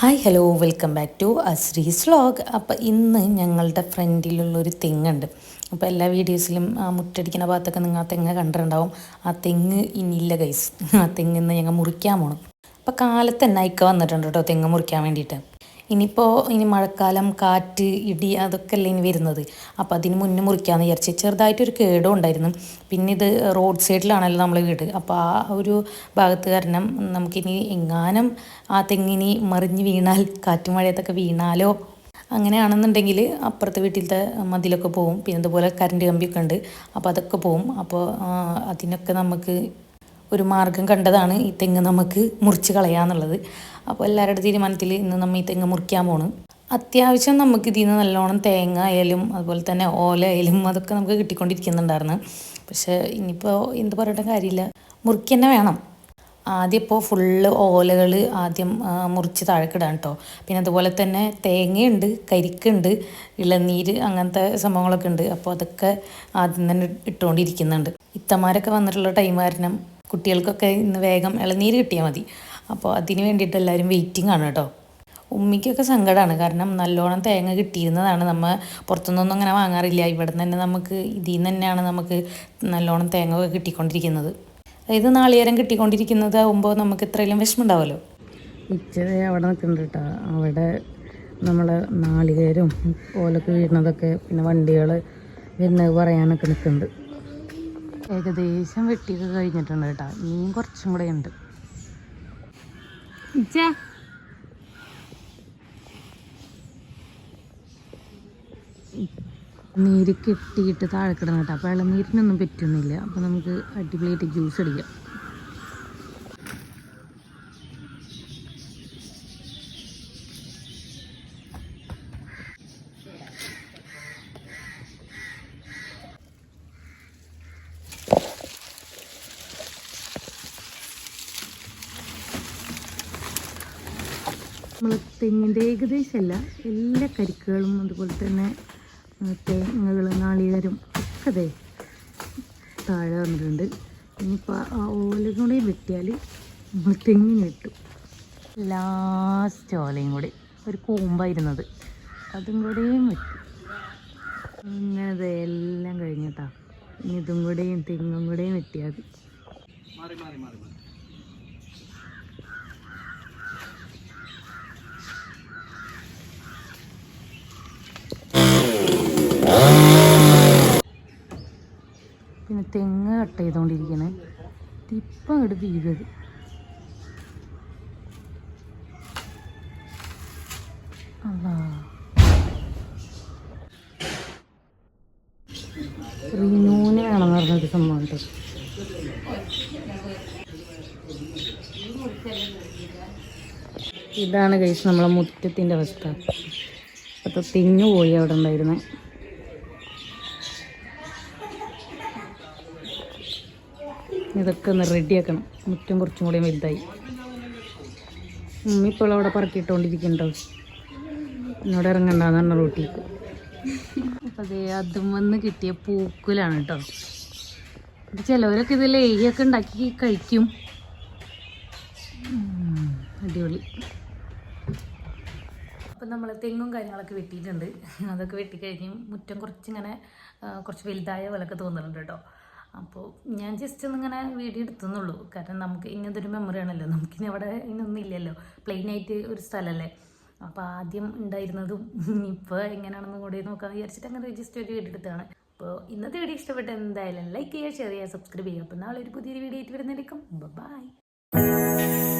Hi hello welcome back to Ashree's vlog അപ്പോൾ ഇന്ന് ഞങ്ങളുടെ ഫ്രണ്ടിലുള്ളൊരു തെങ്ങുണ്ട്. അപ്പോൾ എല്ലാ വീഡിയോസിലും ആ മുറ്റടിക്കുന്ന ഭാഗത്തൊക്കെ നിങ്ങൾ ആ തെങ്ങ് കണ്ടിട്ടുണ്ടാവും. ആ തെങ്ങ് ഇനിയില്ല ഗൈസ് ആ തെങ്ങ് ഇന്ന് ഞങ്ങൾ മുറിക്കാൻ പോകണം അപ്പോൾ കാലത്ത് തന്നെ അയക്ക വന്നിട്ടുണ്ട് കേട്ടോ തെങ്ങ് മുറിക്കാൻ വേണ്ടിയിട്ട്. ഇനിയിപ്പോൾ ഇനി മഴക്കാലം കാറ്റ് ഇടി അതൊക്കെ അല്ലേ ഇനി വരുന്നത്. അപ്പോൾ അതിന് മുന്നേ മുറിക്കാമെന്ന് വിചാരിച്ച് ചെറുതായിട്ടൊരു കേടും ഉണ്ടായിരുന്നു. പിന്നെ ഇത് റോഡ് സൈഡിലാണല്ലോ നമ്മൾ വീട്. അപ്പോൾ ആ ഒരു ഭാഗത്ത് കാരണം നമുക്കിനി എങ്ങാനും ആ തെങ്ങിനി മറിഞ്ഞ് വീണാൽ കാറ്റും മഴയത്തൊക്കെ വീണാലോ? അങ്ങനെയാണെന്നുണ്ടെങ്കിൽ അപ്പുറത്തെ വീട്ടിലത്തെ മതിലൊക്കെ പോവും. പിന്നെ അതുപോലെ കറണ്ട് കമ്പിയൊക്കെ ഉണ്ട്. അപ്പോൾ അതൊക്കെ പോവും. അപ്പോൾ അതിനൊക്കെ നമുക്ക് ഒരു മാർഗം കണ്ടതാണ് ഈ തെങ്ങ് നമുക്ക് മുറിച്ച് കളയാന്നുള്ളത് അപ്പോൾ എല്ലാവരുടെ തീരുമാനത്തിൽ ഇന്ന് നമ്മൾ ഈ തെങ്ങ് മുറിക്കാൻ പോണ്. അത്യാവശ്യം നമുക്ക് ഇതിൽ നിന്ന് നല്ലോണം തേങ്ങ ആയാലും അതുപോലെ തന്നെ ഓല ആയാലും അതൊക്കെ നമുക്ക് കിട്ടിക്കൊണ്ടിരിക്കുന്നുണ്ടായിരുന്നു. പക്ഷേ ഇനിയിപ്പോൾ എന്ത് പറയേണ്ട കാര്യമില്ല. മുറുക്കി തന്നെ വേണം. ആദ്യം ഇപ്പോൾ ഫുള്ള് ഓലകൾ ആദ്യം മുറിച്ച് താഴെക്കിടാൻ കേട്ടോ പിന്നെ അതുപോലെ തന്നെ തേങ്ങയുണ്ട് കരിക്കുണ്ട് ഇളനീര് അങ്ങനത്തെ സംഭവങ്ങളൊക്കെ ഉണ്ട്. അപ്പോൾ അതൊക്കെ ആദ്യം തന്നെ ഇട്ടുകൊണ്ടിരിക്കുന്നുണ്ട്. ഇത്തമാരൊക്കെ വന്നിട്ടുള്ള ടൈം കാരണം കുട്ടികൾക്കൊക്കെ ഇന്ന് വേഗം ഇളനീര് കിട്ടിയാൽ മതി. അപ്പോൾ അതിന് വേണ്ടിയിട്ട് എല്ലാവരും വെയിറ്റിംഗ് ആണ് കേട്ടോ ഉമ്മിക്കൊക്കെ സങ്കടമാണ് കാരണം നല്ലോണം തേങ്ങ കിട്ടിയിരുന്നതാണ് നമ്മൾ പുറത്തുനിന്നൊന്നും അങ്ങനെ വാങ്ങാറില്ല. ഇവിടെ നിന്ന് തന്നെ നമുക്ക് ഇതിൽ നിന്ന് തന്നെയാണ് നമുക്ക് നല്ലോണം തേങ്ങ കിട്ടിക്കൊണ്ടിരിക്കുന്നത്. അതായത് നാളികേരം കിട്ടിക്കൊണ്ടിരിക്കുന്നത് ആകുമ്പോൾ നമുക്ക് ഇത്രയെല്ലാം വിഷമം ഉണ്ടാവുമല്ലോ ഉച്ചത് അവിടെ നിൽക്കുന്നുണ്ട് കേട്ടോ അവിടെ നമ്മളെ നാളികേരും ഓലൊക്കെ വീഴുന്നതൊക്കെ പിന്നെ വണ്ടികൾ വരുന്നത് പറയാനൊക്കെ നിൽക്കുന്നുണ്ട്. ഏകദേശം വെട്ടിയൊക്കെ കഴിഞ്ഞിട്ടുണ്ട് കേട്ടോ. ഇനിയും കുറച്ചും കൂടെ ഉണ്ട്. നീര് കെട്ടിയിട്ട് താഴെ കിടന്നിട്ടാ കേട്ടോ. അപ്പോൾ ഇളനീരിനൊന്നും പറ്റുന്നില്ല. അപ്പോൾ നമുക്ക് അടിപൊളിയായിട്ട് ജ്യൂസ് അടിക്കാം. നമ്മൾ തെങ്ങിന്റെ ഏകദേശമല്ല എല്ലാ കരിക്കുകളും അതുപോലെ തന്നെ തേങ്ങകൾ നാളികേരം ഒക്കെ താഴെ വന്നിട്ടുണ്ട്. ഇനിയിപ്പോൾ ആ ഓല കൂടെ വെട്ടിയാൽ നമ്മൾ തെങ്ങിന് കിട്ടും ലാസ്റ്റ് ഓലയും കൂടി ഒരു കൂമ്പായിരുന്നത്. അതും കൂടെയും വെട്ടി. അങ്ങനെ ദേ എല്ലാം കഴിഞ്ഞിട്ടാ. ഇനി ഇതും കൂടെയും തെങ്ങും കൂടെയും വെട്ടിയാൽ തെങ്ങ് കട്ട് ചെയ്തുകൊണ്ടിരിക്കണേ ഇപ്പം ഇങ്ങോട്ട് വീഴത് അല്ലാ പറഞ്ഞൊരു സംഭവം ഉണ്ട് ഇതാണ് കഴിച്ച് നമ്മളെ മുറ്റത്തിന്റെ അവസ്ഥ. അപ്പോൾ തിങ്ങു പോയി അവിടെ ഉണ്ടായിരുന്നേ. ഇതൊക്കെ ഒന്ന് റെഡിയാക്കണം മുറ്റം കുറച്ചും കൂടി വലുതായി. ഇപ്പോൾ അവിടെ പറക്കിയിട്ടുകൊണ്ടിരിക്കുന്നുണ്ടോ എന്നോട് ഇറങ്ങണ്ടെന്ന് പറഞ്ഞ റൂട്ടിക്ക് അതെ അതേ വന്ന് കിട്ടിയ പൂക്കുലാണ് കേട്ടോ. ചിലവരൊക്കെ ഇത് ലേഹിയൊക്കെ ഉണ്ടാക്കി കഴിക്കും. അടിപൊളി. അപ്പം നമ്മൾ തെങ്ങും കാര്യങ്ങളൊക്കെ വെട്ടിയിട്ടുണ്ട്. അതൊക്കെ വെട്ടിക്കഴിഞ്ഞ് മുറ്റം കുറച്ചിങ്ങനെ കുറച്ച് വലുതായ പോലൊക്കെ തോന്നുന്നുണ്ട് കേട്ടോ. അപ്പോൾ ഞാൻ ജസ്റ്റ് ഒന്നിങ്ങനെ വീഡിയോ എടുത്തുന്നുള്ളൂ. കാരണം നമുക്ക് ഇങ്ങനത്തെ ഒരു മെമ്മറി ആണല്ലോ. നമുക്കിനി അവിടെ ഇനൊന്നും ഇല്ലല്ലോ പ്ലെയിൻ ആയിട്ട് ഒരു സ്ഥലമല്ലേ അപ്പോൾ ആദ്യം ഉണ്ടായിരുന്നതും ഇപ്പോൾ എങ്ങനെയാണെന്നും കൂടി നോക്കാമെന്ന് വിചാരിച്ചിട്ട് അങ്ങനെ ജസ്റ്റ് ഒരു വീഡിയോ എടുത്തതാണ്. അപ്പോൾ ഇന്നത്തെ വീഡിയോ ഇഷ്ടപ്പെട്ട എന്തായാലും ലൈക്ക് ചെയ്യുക ഷെയർ ചെയ്യുക സബ്സ്ക്രൈബ് ചെയ്യുക. അപ്പോൾ നാളെ ഒരു പുതിയൊരു വീഡിയോ ആയിട്ട് വരുന്നതായിരിക്കും. ബൈ